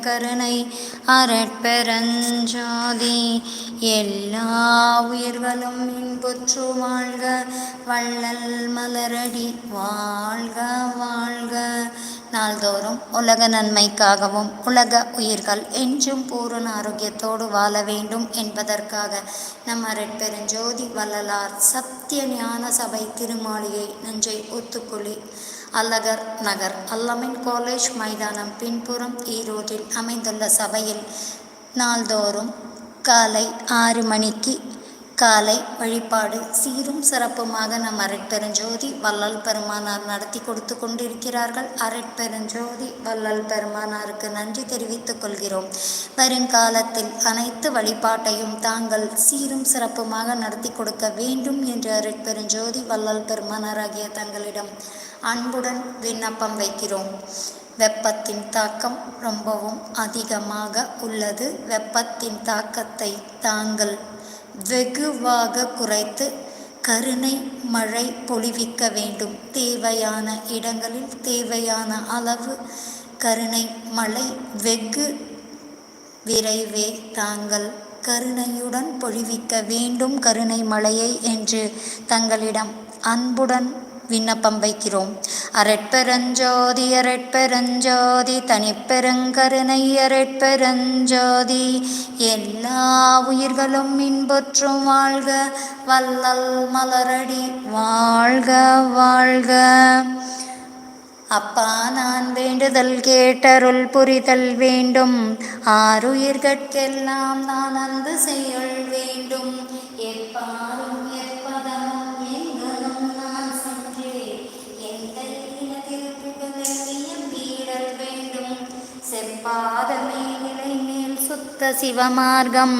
அருட்பெருங்கருணை அரட்பெருஞ்சோதி எல்லா உயிர்களும் இன்புற்று வாழ்க. வள்ளல் மலரடி வாழ்க வாழ்க. நாள்தோறும் உலக நன்மைக்காகவும் உலக உயிர்கள் என்றும் பூரண ஆரோக்கியத்தோடு வாழ வேண்டும் என்பதற்காக நம் அரட்பெருஞ்சோதி வள்ளலார் சத்திய ஞான சபை திருமாளிகை நஞ்சை ஒத்துக்குழி அல்லகர் நகர் அல்லமின் காலேஜ் மைதானம் பின்புறம் ஈரோட்டில் அமைந்துள்ள சபையில் நாள்தோறும் காலை ஆறு மணிக்கு காலை வழிபாடு சீரும் சிறப்புமாக நம் அரட்பெருஞ்சோதி வள்ளல் பெருமானார் நடத்தி கொடுத்து கொண்டிருக்கிறார்கள். அரட்பெருஞ்சோதி வள்ளல் பெருமானாருக்கு நன்றி தெரிவித்துக் கொள்கிறோம். வருங்காலத்தில் அனைத்து வழிபாட்டையும் தாங்கள் சீரும் சிறப்புமாக நடத்தி கொடுக்க வேண்டும் என்று அரட்பெருஞ்சோதி வள்ளல் பெருமானாராகிய தங்களிடம் அன்புடன் விண்ணப்பம் வைக்கிறோம். வெப்பத்தின் தாக்கம் ரொம்பவும் அதிகமாக உள்ளது. வெப்பத்தின் தாக்கத்தை தாங்கள் வெகுவாக குறைத்து கருணை மழை பொழிவிக்க வேண்டும். தேவையான இடங்களில் தேவையான அளவு கருணை மழை வெகு விரைவே தாங்கள் கருணையுடன் பொழிவிக்க வேண்டும். கருணை மழையை என்று தங்களிடம் அன்புடன் விண்ணப்பம் வைக்கிறோம். அரட்பெருஞ்சோதி அரட்பெருஞ்சோதி தனிப்பெருங்கருணை அரட்பெருஞ்சோதி எல்லா உயிர்களும் இன்பற்றும் வாழ்க வல்லல் மலரடி வாழ்க வாழ்க. அப்பா நான் வேண்டுதல் கேட்டருள் புரிதல் வேண்டும். ஆறுயிர்கட்கெல்லாம் நான் அந்து செய்யுள் வேண்டும். எப்பாரும் பாதமே நிலை மேல் சுத்த சிவமார்க்கம்.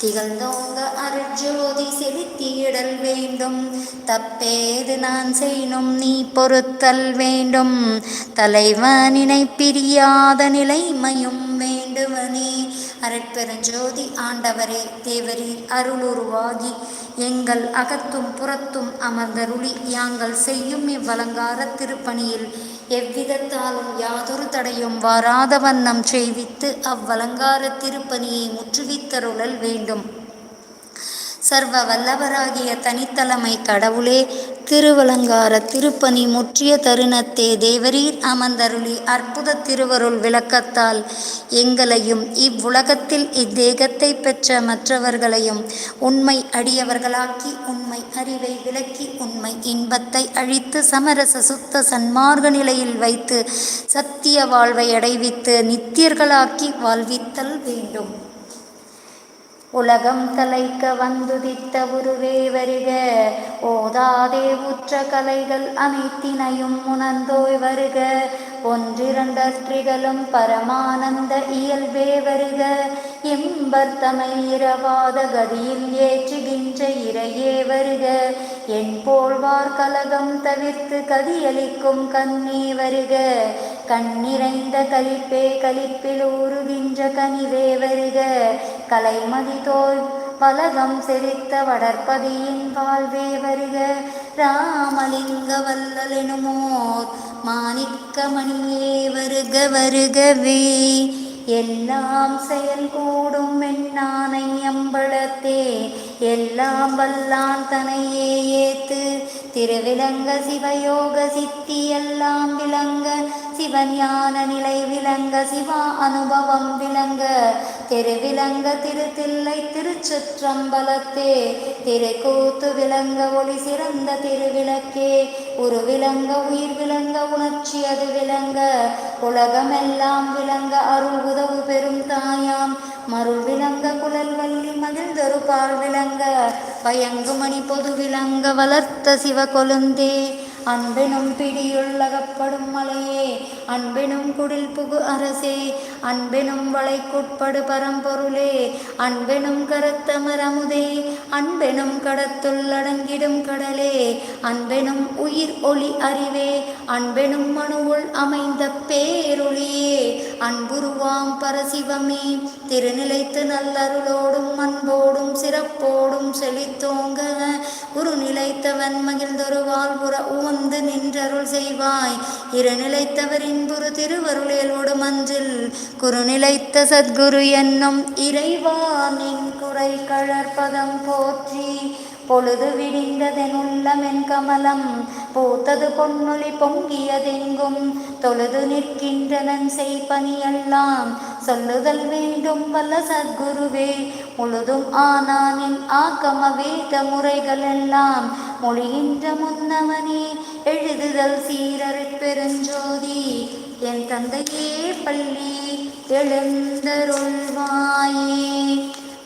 திகழ்ந்தோங்க அருஜோதி செலுத்தியிடல் வேண்டும். தப்பேது நான் செய்யணும் நீ பொறுத்தல் வேண்டும். தலைவனினை பிரியாத நிலைமையும் வேண்டுவனே. அரட்பெருஞ்சோதி ஆண்டவரே தேவரீர் அருளுருவாகி. எங்கள் அகத்தும் புறத்தும் அமர்ந்தருளி யாங்கள் செய்யும் இவ்வலங்கார திருப்பணியில் எவ்விதத்தாலும் யாதொரு தடையும் வாராத வண்ணம் செய்வித்து அவ்வலங்கார திருப்பணியை முற்றுவித்தருளல் வேண்டும். சர்வ வல்லவராகிய தனித்தலைமை கடவுளே திருவலங்கார திருப்பணி முற்றிய தருணத்தே தேவரீர் அமர்ந்தருளி அற்புத திருவருள் விளக்கத்தால் எங்களையும் இவ்வுலகத்தில் இத்தேகத்தை பெற்ற மற்றவர்களையும் உண்மை அடியவர்களாக்கி உண்மை அறிவை விளக்கி உண்மை இன்பத்தை அழித்து சமரச சுத்த சன்மார்க்க நிலையில் வைத்து சத்திய வாழ்வை அடைவித்து நித்தியர்களாக்கி வாழ்வித்தல் வேண்டும். உலகம் தலைக்க வந்துதித்த உருவே வருக. ஓதாதே உற்ற கலைகள் அனைத்தினையும் உணர்ந்தோய் வருக. ஒன்றிரண்டற்றிகளும் பரமானந்த இயல்பே வருக. இம்பர்த்தமை இரவாத கதியில் ஏற்றுகின்ற இறையே வருக. என் போல்வார் கலகம் தவிர்த்து கதியளிக்கும் கண்ணே வருக. கண்ணிறைந்த கலிப்பே கலிப்பில் ஊறுகின்ற கனிவே வருக. கலைமதி தோல் பலகம் செரித்த வடற்பதியின் வாழ்வே வருக. ராமலிங்க வல்லலெனுமோர் மாணிக்கமணியே வருக வருகவே. எல்லாம் செயல் கூடும் என்னானை அம்பளத்தே எல்லாம் வல்லான் தனையே ஏத்து திருவிலங்க சிவயோக சித்தி எல்லாம் விளங்க சிவஞான நிலை விளங்க சிவா அனுபவம் விளங்க திருவிலங்க திருத்தில்லை திருச்சுற்றம்பலத்தே திருக்கூத்து விளங்க ஒளி சிறந்த திருவிளக்கே. உரு விளங்க உயிர் விளங்க உணர்ச்சி அது விளங்க உலகமெல்லாம் விளங்க அருள் உதவு பெறும் தாயாம். மருள் விளங்க குழல் வள்ளி மகிழ்ந்தொரு பால் விளங்க பயங்குமணி பொது விளங்க வளர்த்த சிவ கொழுந்தே அன்பெனும் பிடியுள்ளகப்படும் மலையே. அன்பெனும் குடில் புகு அரசே. அன்பெனும் வளைக்குட்படு பரம்பொருளே அன்பெனும் கரத்தமரமுதே அன்பெனும் கடத்துள் அடங்கிடும் கடலே அன்பெனும் உயிர் ஒளி அறிவே அன்பெனும் மனுவுள் அமைந்த பேருளியே அன்புருவாம் பரசிவமே திருநிலைத்து நல்லருளோடும் அன்போடும் சிறப்போடும் செழித்தோங்க குரு நிலைத்தவன் மகிழ்ந்தொரு வாழ்வுற உவந்து நின்றருள் செய்வாய் இருநிலைத்தவர் இன்புறு திருவருளேலோடு குரு நிலைத்த சத்குரு என்னும் இறைவா நின் குறை கழற்பதம் போற்றி பொழுது விடிந்ததென் உள்ளமென் கமலம் பூத்தது பொன்னொழி பொங்கியதெங்கும் தொழுது நிற்கின்றனன் செய்பணியெல்லாம் சொல்லுதல் வேண்டும் வல்ல சத்குருவே முழுதும் ஆனானின் ஆக்கம வேத முறைகளெல்லாம் மொழிகின்ற முன்னவனே எழுதுதல் சீரற் பெருஞ்சோதி என் தந்தையே பள்ளி எழுந்தருள்வாயே.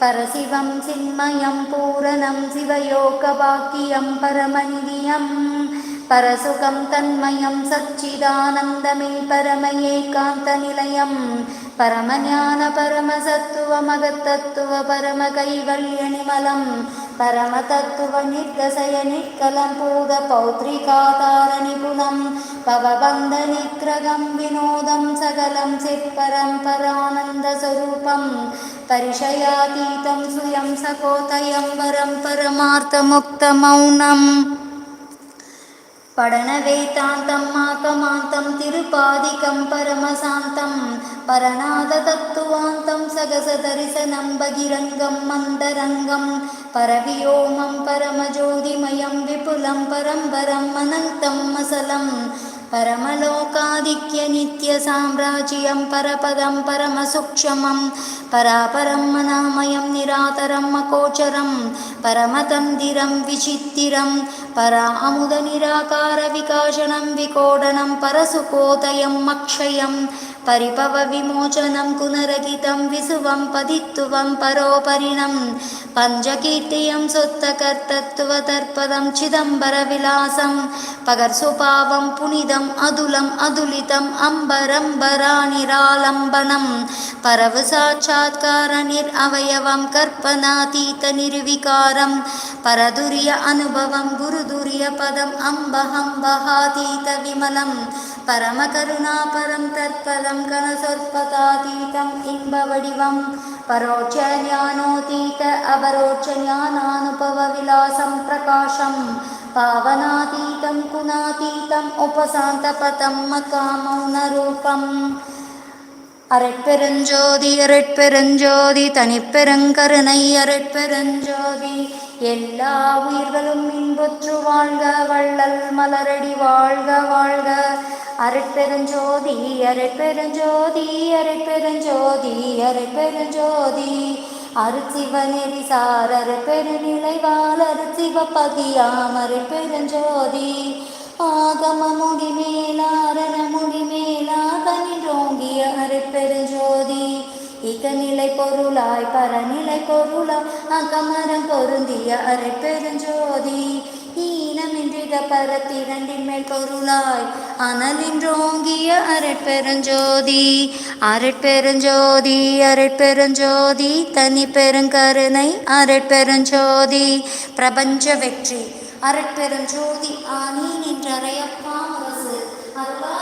பரசிவம் சின்மயம் பூரணம் சிவயோக சிவயோகவாக்கியம் பரமநிதியம் பரசுகம் தன்மயம் சச்சிதானந்தமே பரமயே காந்த நிலையம். பரமஞான பரமசத்துவ மகத்தத்துவ பரம கைவல்யணிமலம் परमतत्त्व निर्दशय पवबन्धनिक्रगं विनोदं सकलं सित्परं परानन्दस्वरूपं परिशयातीतं सुयं सकोतयं वरं परमार्थमुक्तमौनम्। पडनवेतान्तं माकमान्तं तिरुपादिकं परमशान्तम् परनादतत्त्वान्तं सगसदर्शनं बहिरङ्गं मन्दरङ्गं परव्योमं परमज्योतिमयं विपुलं परं परम् अनन्तम् असलम् परमलोकादिक्यनित्यसाम्राज्यं परपदं परमसूक्ष्मं परापरं मनामयं निरातरम् अकोचरं परमतन्दिरं विचित्तिरं परा अमुदनिराकारविकाशनं विकोडनं परसुकोदयम् अक्षयं परिपवविमोचनं कुनरगितं विसुवं पदित्वं परोपरिणं पञ्चकीर्तियं सुत्तकर्तत्वतर्पदं चिदम्बरविलासं पगर्सुपावं पुनिदम् अदुलम् अदुलितम् अम्बरम्बरानिरालम्बनं परवसाक्षात्कारनिरवयवं कर्पनातीतनिर्विकारं परदुर्य अनुभवं गुरुदुर्यपदम् अम्बहम्बहातीतविमलं परमकरुणापरं तत्पदम् குருதுரிய பதம் அம்பஹம்பஹாதீத விமலம் பரமகருணாபரம் தற்பதம் கனசொற்பதாதீதம் இன்ப வடிவம் பரோட்ச ஞானோதீத அபரோட்ச ஞானானுபவ விலாசம் பிரகாசம் பாவனாதீதம் குணாதீதம் உபசாந்தபதம் மகாமௌனரூபம் அரட்பெருஞ்சோதி அரட்பெருஞ்சோதி தனிப்பெருங்கருணை அரட்பெருஞ்சோதி எல்லா உயிர்களும் இன்புற்று வாழ்க வள்ளல் மலரடி வாழ்க வாழ்க. அரைப்பெருஞ்சோதி அரைப்பெருஞ்சோதி அரைப்பெருஞ்சோதி அரட்பெருஞ்சோதி. அருச்சிவநெறி சாரர் பெருநிலைவாள் அருச்சிவபதியாமர் பெருஞ்சோதி ஆகம முடி மேலாரண முடி மேலாதனின்றோங்கிய அருட்பெருஞ்சோதி. இகநிலை பொருளாய் பரநிலை பொருளாய் அகமரம் பொருந்திய அரை பெருஞ்சோதி ஈனமின்றிக பரத்திரண்டின் மேல் பொருளாய். அனலின்றோங்கிய அரட்பெருஞ்சோதி அரட்பெருஞ்சோதி அரட்பெருஞ்சோதி தனி பெருங்கருணை அரட்பெருஞ்சோதி பிரபஞ்ச வெற்றி அரட்பெருஞ்சோதி ஆனி நின்றறையப்பா அரசு. அல்லா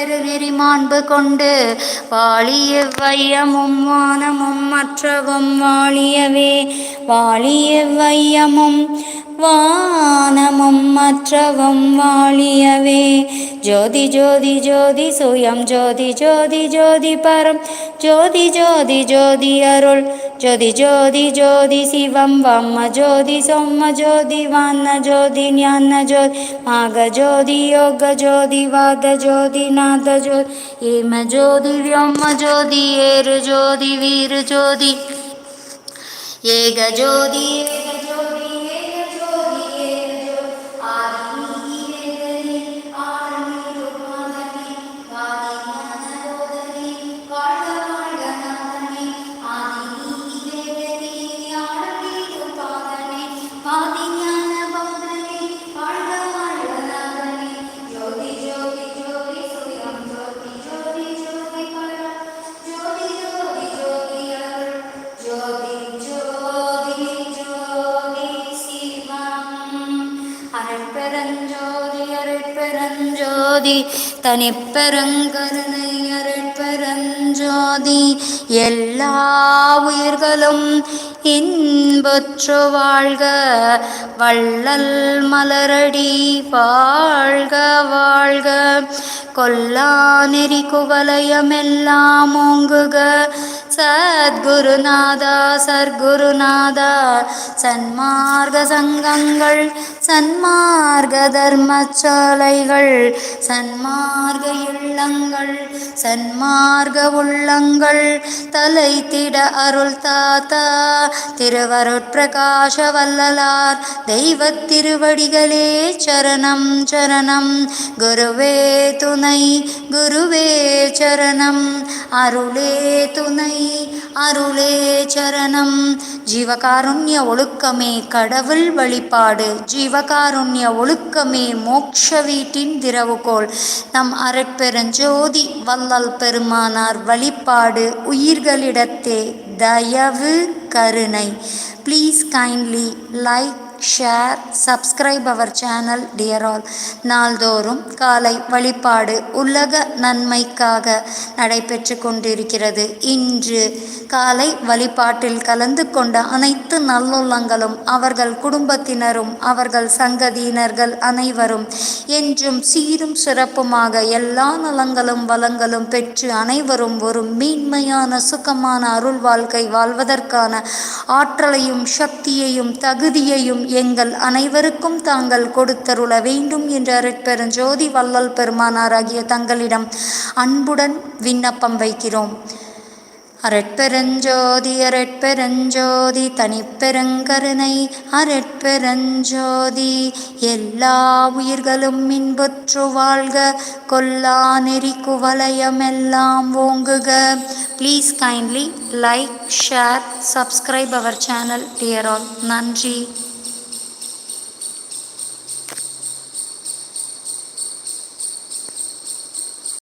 பெருநெறி மாண்பு கொண்டு வாழிய வையமும் வானமும் மற்றவும் வாழியவே. வாழிய வையமும் வானமும் மற்றவும் வாழியவே. ஜோதி ஜோதி ஜோதி சுயம் ஜோதி ஜோதி ஜோதி பரம். ஜோதி ஜோதி ஜோதி அருள். ஜோதி ஜோதி ஜோதி சிவம் வம்ம ஜோதி சொம்ம ஜோதி வண்ண ஜோதி ஞான ஜோதி மாக ஜோதி யோக ஜோதி வாத ஜோதி நாத ஜோதி ஏம ஜோதி வியோம ஜோதி ஏறு ஜோதி வீர ஜோதி ஏக ஜோதி ஏக ஜோதி தனிப்பெருங்கருணை அருட்பெருஞ்சோதி. எல்லா உயிர்களும் இன்புற்று வாழ்க வள்ளல் மலரடி வாழ்க வாழ்க. கொல்லா நெறி குவலயமெல்லாம் ஓங்குக சத்குருநாதா சர்க்குருநாதா சன்மார்க்க சங்கங்கள் சன்மார்க்க தர்மசாலைகள் சன்மார்க்க இல்லங்கள் சன்மார்க்க உள்ளங்கள். தலைத்திட அருள் தாத்தா திருவருட்பிரகாச வல்லலார் தெய்வ திருவடிகளே சரணம் சரணம். குருவே துணை குருவே சரணம். அருளே துணை அருளே சரணம். ஜீவகாருண்ய ஒழுக்கமே கடவுள் வழிபாடு. ஜீவகாருண்ய ஒழுக்கமே மோட்ச வீட்டின் திறவுகோள். நம் அரட்பெருஞ்சோதி வல்லல் பெருமானார் வழிபாடு உயிர்களிடத்தே தயவு கருணை. Please kindly like share subscribe our channel dear all நாள்தோறும் காலை வழிபாடு உலக நன்மைக்காக நடைபெற்று கொண்டிருக்கிறது. இன்று காலை வழிபாட்டில் கலந்து கொண்ட அனைத்து நல்லுள்ளங்களும் அவர்கள் குடும்பத்தினரும் அவர்கள் சங்கதியினர்கள் அனைவரும் என்றும் சீரும் சிறப்புமாக எல்லா நலங்களும் வளங்களும் பெற்று அனைவரும் ஒரு மீன்மையான சுகமான அருள் வாழ்க்கை வாழ்வதற்கான ஆற்றலையும் சக்தியையும் தகுதியையும் எங்கள் அனைவருக்கும் தாங்கள் கொடுத்தருள வேண்டும் என்ற அருட்பெருஞ்சோதி வள்ளல் பெருமானாராகிய தங்களிடம் அன்புடன் விண்ணப்பம் வைக்கிறோம். அரட்பெருஞ்சோதி அரட்பெருஞ்சோதி தனிப்பெருங்கருணை. அரட்பெருஞ்சோதி எல்லா உயிர்களும் மின்புற்று வாழ்க. கொல்லா நெறி குவலயமெல்லாம் ஓங்குக. Please kindly like share subscribe our channel dear all நன்றி.